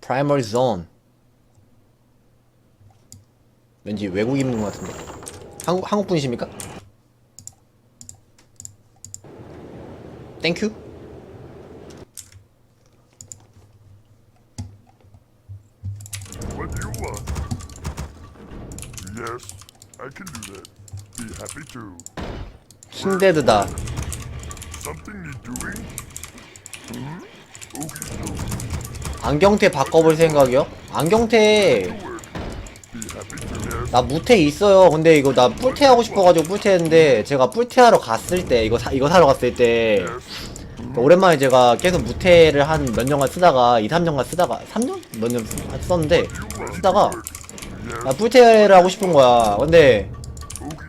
Primary Zone. 왠지 외국인 분 같은데. 한국 한국 분이십니까? 땡큐. What do you want? Yes, I can do that. Be happy to. 킹데드다. 안경테 바꿔볼 생각이요? 안경테. 나 무태 있어요. 근데 이거 나 뿔테 하고 싶어가지고 뿔테 했는데 제가 뿔테 하러 갔을 때 이거 사, 이거 사러 갔을 때. 오랜만에 제가 계속 무태를 한 몇 년간 쓰다가 2, 3년간 쓰다가 3년? 몇 년 썼는데 쓰다가 나 뿔테를 하고 싶은 거야. 근데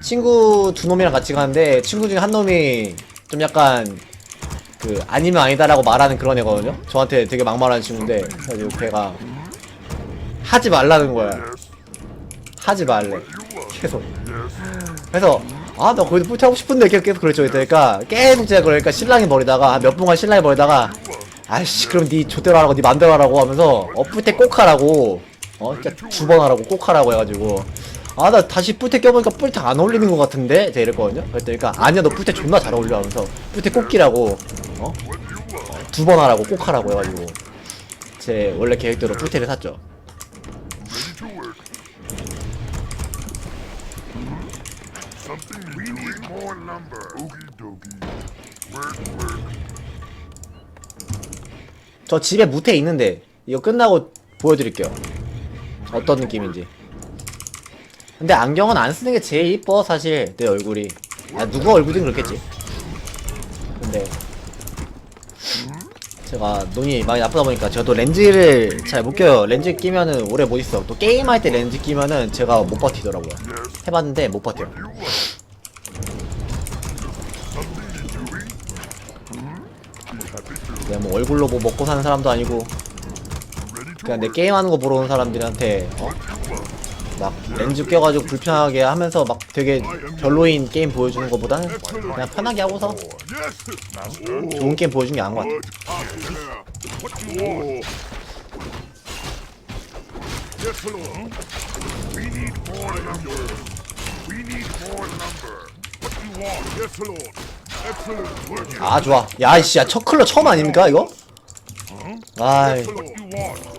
친구 두 놈이랑 같이 가는데 친구 중에 한 놈이 좀 약간 그 아니면 아니다라고 말하는 그런 애거든요. 저한테 되게 막말하는 친구인데 그래가지고 걔가 하지 말라는 거야. 하지 말래. 계속. 그래서 아나 거기서 뿔테 하고 싶은데 계속 계속 그랬죠 그러니까 계속 제가 그러니까 신랑이 버리다가 한몇 분간 신랑이 버리다가 아이씨 그럼 니 좆대로 하라고 니 맘대로 하라고 하면서 어 뿔테 꼭 하라고 어 진짜 두 번 하라고 꼭 하라고 해가지고 아 나 다시 뿔테 껴보니까 뿔테 안 어울리는 것 같은데? 제가 이랬거든요. 그랬더니까 아니야 너 뿔테 존나 잘 어울려 하면서 뿔테 꼭 끼라고 어? 두 번 하라고 꼭 하라고 해가지고. 제 원래 계획대로 뿔테를 샀죠. 저 집에 무태 있는데 이거 끝나고 보여드릴게요. 어떤 느낌인지 근데 안경은 안 쓰는 게 제일 이뻐 사실 내 얼굴이 아 누구 얼굴이든 그렇겠지 근데 제가 눈이 많이 나쁘다 보니까 제가 또 렌즈를 잘 못 껴요 렌즈 끼면은 오래 못 있어 또 게임할 때 렌즈 끼면은 제가 못 버티더라고요. 해봤는데 못 버텨요. 내가 뭐 얼굴로 뭐 먹고 사는 사람도 아니고 그냥 내. 게임하는 거 보러 온 사람들한테 어? 막 렌즈 껴가지고 불편하게 하면서 막 되게 별로인 게임 보여주는 것보다는 그냥 편하게 하고서. 좋은 게임 보여주는 게 나은 것 같아. 아 좋아. 야이씨, 야 첫클러 처음 아닙니까 이거? 아이?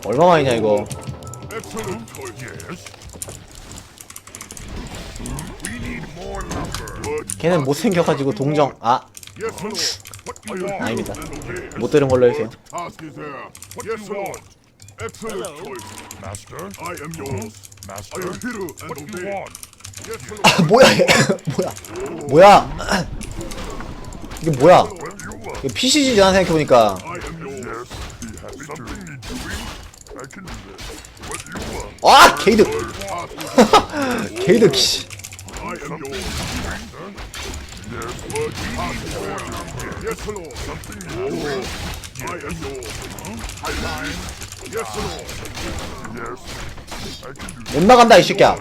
얼마만이냐 이거. 걔는 못생겨가지고 동정 아 못? 아닙니다. Obey. 들은 걸로 Lord. 아, 뭐야 얘? 뭐야? 뭐야? 이게 뭐야? 이거 PCG잖아 생각해보니까. 아 게이드. 게이드 씨. I am yours. Yes. What task is there? Yes, Lord. 못 나간다 이 새끼야.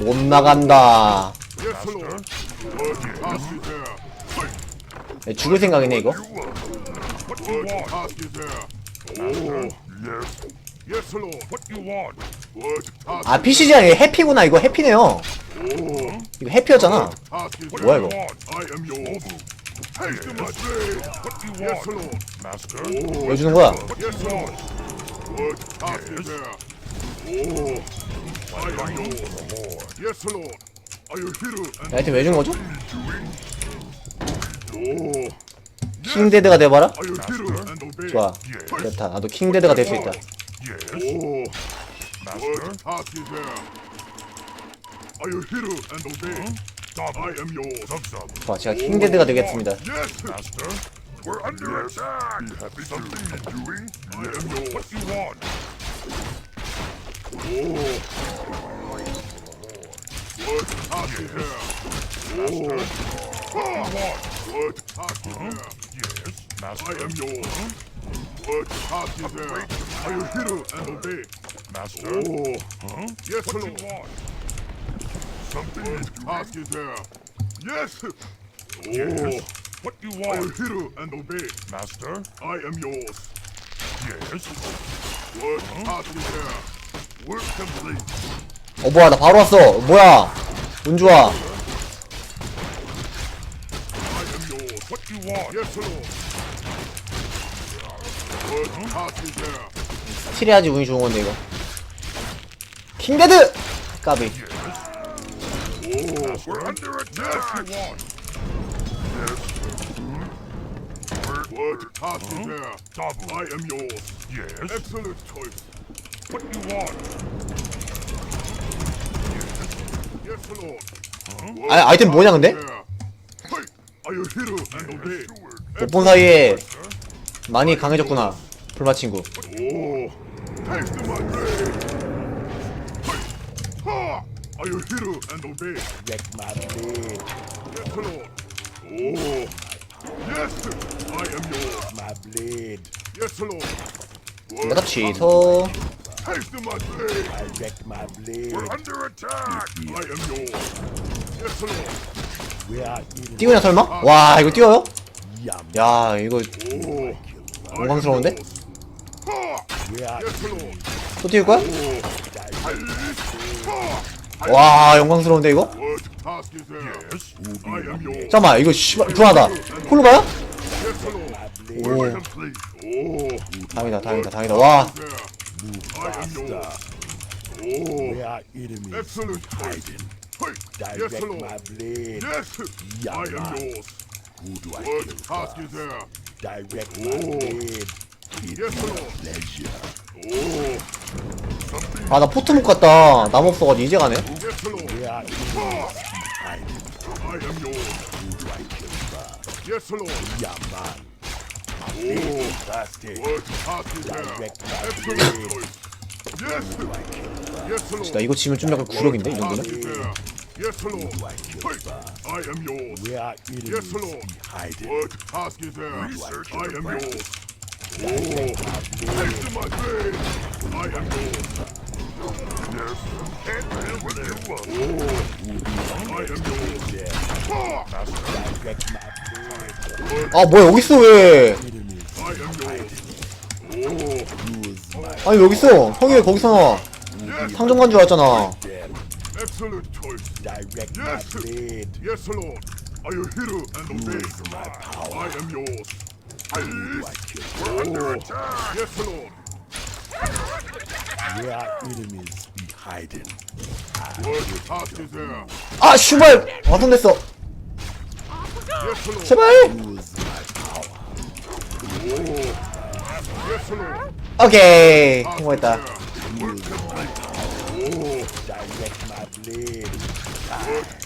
못 나간다. 야, 죽을 생각이네 이거. Oh. 아 PCG 아니라 해피구나 이거 해피네요. 이거 해피였잖아. 뭐야? 이거? 왜 주는 거야? Oh. 하여튼 왜 주는 거죠? Oh. 킹데드가 돼봐라. Are you hero and obey? 좋아. 됐다. 나도 킹데드가 될 수 있다. Oh. 좋아. 제가 킹데드가 되겠습니다. Yes, Master. We're under attack. Be happy Something you're doing? I am yours. What you want? Oh. What task is there? Master. What you want? What task is there? Yes, Master. I am yours. What task is there? Are you hero and obey? Master? Oh. Huh? Yes, what Lord. You want? Something what is there? Yes. Oh. Yes. What you want? Are you hero and obey? Master? I am yours. Yes. What task is there? Work complete. 어 뭐야 나 바로 왔어 뭐야 운 좋아 Yours. What you want? Yes, Lord. What task is there? 칠해야지 운이 좋은 건데 이거 킹데드 까비 Oh, we're under attack. Yes, you want. Yes. What task is there? I am yours. Yes. Excellent choice. What you want? Yes, yes, Lord. 아, 아이템 뭐냐 근데? 못 본 사이에 많이 강해졌구나 불마 친구 Oh. Oh. 내가 취소 Taste my blade. I wreck my blade. under attack. I am yours. Yes, Lord. 띄우냐 설마? 와 이거 yum. 야 이거 Oh, 영광스러운데? 또 띄울 거야? 와 영광스러운데 이거? 잠깐만 이거 씨발 불안하다 홀로 가요? 오. Oh, 다행이다 다행이다 다행이다 와 Oh. Hey, yes, Direct Lord. my blade. Yes, I am yours. Who do I What kill first? there? Direct my Oh. blade. Yes, Lord. Pleasure. Oh, 아나 포트 못 갔다 나무 없어가지고 이제 가네 yes. Hiding. I am yours. Who do I kill first? Yes, Lord. Yeah, man. Oh, Thirsty. what is there? Direct my blade. Yes, yes, Lord. 나 이거 지면 좀 약간 구력인데 이 정도면? Yes, Lord. Do I am yours. We are Yes, enemies. Lord. Hiding. What task is there? I am yours. Oh, Direct my blade. I am yours. Yes. Can't live with you. Oh, I am yours. Ha! 아 뭐야 여기 있어 왜. I am yours. Oh, 아니 여기 있어 형이 왜 거기서 나와 yes. 상점 간 줄 알았잖아 Direct my Yes. blade. Yes, Lord. Are you hero and obey? my power. I am yours. I? We're under attack. Yes, Lord. Are enemies. Be hiding. 아 슈발 완성됐어. 제발 my. 오케이 성공했다 Oh, Direct my blade.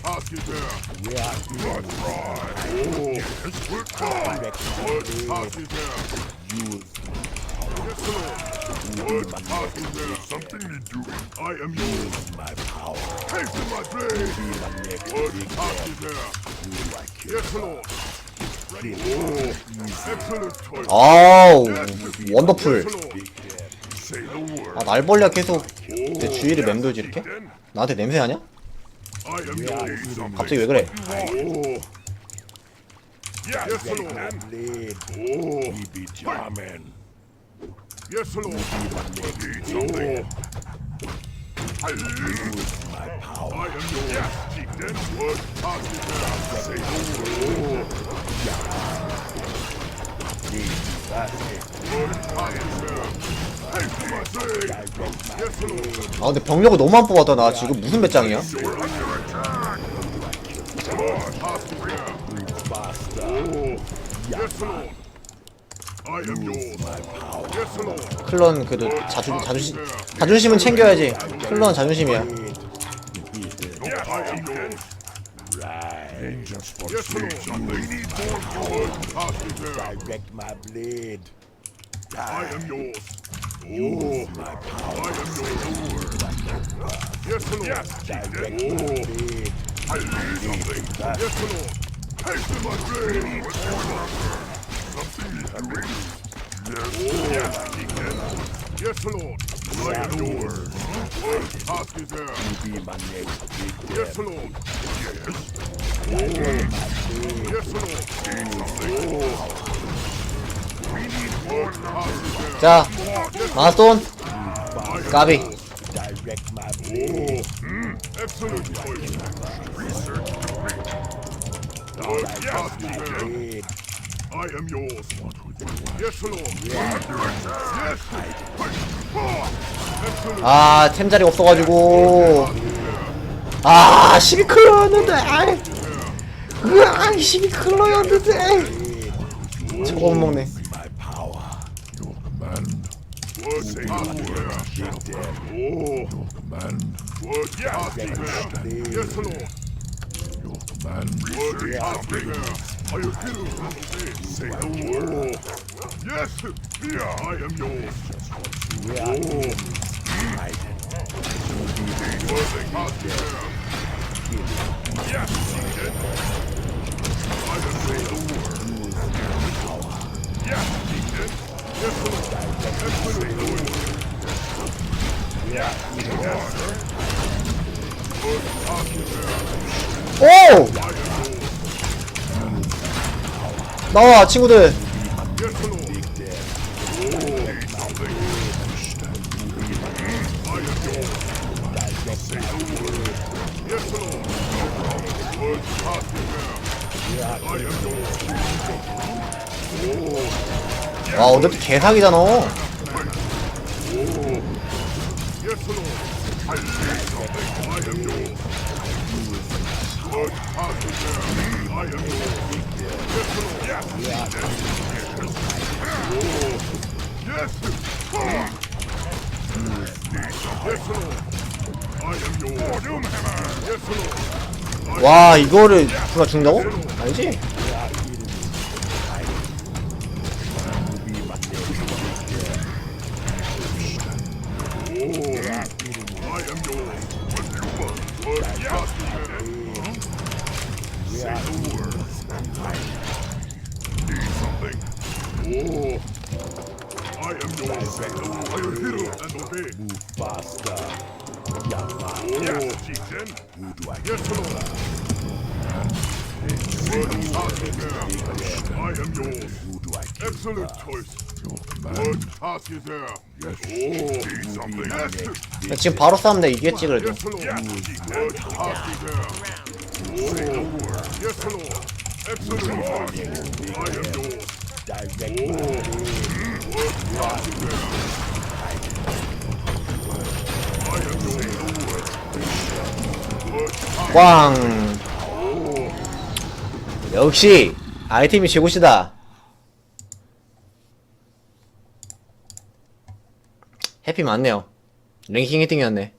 task is there? We are enemies. Oh, yes, my What blade. task is there? Use Yes, Lord. What task is there? Something to do. I am yours. my power. Taste my blade. Be my next What big task man. is there? Who do I kill? Yes, Lord. Oh, excellent choice. 아우 원더풀. Say the word. 아 날벌레가 계속 내 주위를 맴돌지 이렇게? 나한테 am yours. 갑자기 왜 그래? 아 근데 병력을 너무 안 뽑았다 나 지금 무슨 배짱이야? Oh. 클런 그래도 자존, 자존심 자존심은 챙겨야지 클런 자존심이야 Yes, I am yours. Right. Yes, Lord. They need more power. What task is there? Direct my blade. I am yours. Oh, My power. I am yours. Yes, Lord. Yes, Direct oh, my blade. I need something. Yes, Lord. Taste my blade. Something is doing. Yes, yes, Yes, Lord. I am yours. What task is there? Be my next victim. Yes, Lord. Yes. Yes, Lord. We 자 마스톤 까비. 아 템 자리 없어가지고 아 12클로였는데 아이 으아 12클로였는데 저거 못 먹네 My power. Your command. What task is there? Oh. Your command. What task is there? Yes, Lord. Your command. What task is there? Are you here? Say the word. Yes. Here, I am yours. We are in. Right. What task is there? Yes. Deacon. I am say the word. Yes, Deacon. Yes, Lord. Excellent choice. 오! 나와 친구들. Oh. 와 어차피 개사기잖아 와 이거를 누가 죽는다고? 아니지? I will hear and obey. Faster. Young man. Yes, chieftain. Who do I Yes, Lord. Task is there? I am yours. Who do I kill? Excellent choice. What task is there? Yes. Oh. Need something. Yes. 야, 지금 바로 싸우면 내가 이기겠지 그래도 Yes, Lord. What task is there? Oh. Yes, Lord. Excellent choice. I am yours. Direct blade. What task is there? I am yours. What task 꽝. 역시 아이템이 최고시다. 해피 많네요. 랭킹 1등이었네